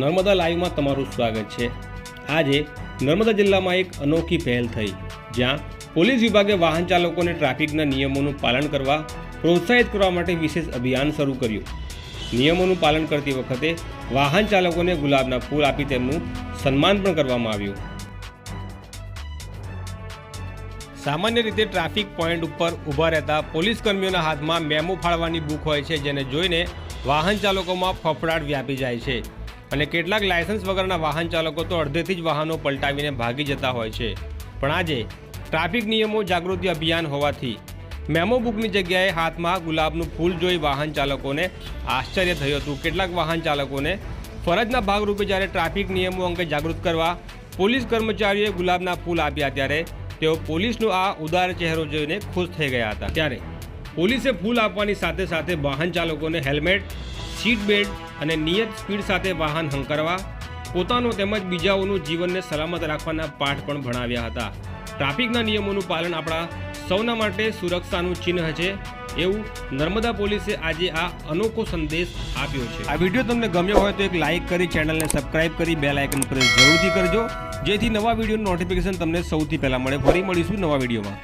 નર્મદા લાઈવમાં તમારું સ્વાગત છે. આજે નર્મદા જિલ્લામાં એક અનોખી પહેલ થઈ, જ્યાં પોલીસ વિભાગે વાહન ચાલકોને ટ્રાફિકના નિયમોનું પાલન કરવા પ્રોત્સાહિત કરવા માટે વિશેષ અભિયાન શરૂ કર્યું. નિયમોનું પાલન કરતી વખતે વાહન ચાલકોને ગુલાબના ફૂલ આપી તેમનું સન્માન પણ કરવામાં આવ્યું. સામાન્ય રીતે ટ્રાફિક પોઈન્ટ ઉપર ઊભા રહેતા પોલીસ કર્મીઓના હાથમાં મેમો ફાળવાની બુક હોય છે, જેને જોઈને વાહન ચાલકોમાં ફફડાટ વ્યાપી જાય છે. અને કેટલાક લાયસન્સ વગરના વાહન ચાલકો તો અડધેથી જ વાહનો પલટાવીને ભાગી જતા હોય છે. પણ આજે ટ્રાફિક નિયમો જાગૃતિ અભિયાન હોવાથી મેમો બુકની જગ્યાએ હાથમાં ગુલાબનું ફૂલ જોઈ વાહન ચાલકોને આશ્ચર્ય થયું હતું. કેટલાક વાહન ચાલકોને ફરજના ભાગરૂપે જ્યારે ટ્રાફિક નિયમો અંગે જાગૃત કરવા પોલીસ કર્મચારીઓએ ગુલાબના ફૂલ આપ્યા ત્યારે તેઓ પોલીસનો આ ઉદાર ચહેરો જોઈને ખુશ થઈ ગયા હતા. ત્યારે પોલીસે ફૂલ આપવાની સાથે સાથે વાહન ચાલકોને હેલ્મેટ સીટ બેલ્ટ અને નિયત સ્પીડ સાથે વાહન હંકારવા, પોતાનું તેમજ બીજાઓનું જીવનને સલામત રાખવાના પાઠ પણ ભણાવ્યા હતા. ટ્રાફિકના નિયમોનું પાલન આપણા સૌના માટે સુરક્ષાનું ચિહ્ન છે એવું નર્મદા પોલીસે આજે આ અનોખો સંદેશ આપ્યો છે. આ વીડિયો તમને ગમ્યો હોય તો એક લાઇક કરી, ચેનલને સબસ્ક્રાઇબ કરી બેલ આઇકન પ્રેસ જરૂરથી કરજો. જેથી નવા વિડીયોનું નોટિફિકેશન તમને સૌથી પહેલાં મળે. ફરી મળીશું નવા વિડીયોમાં.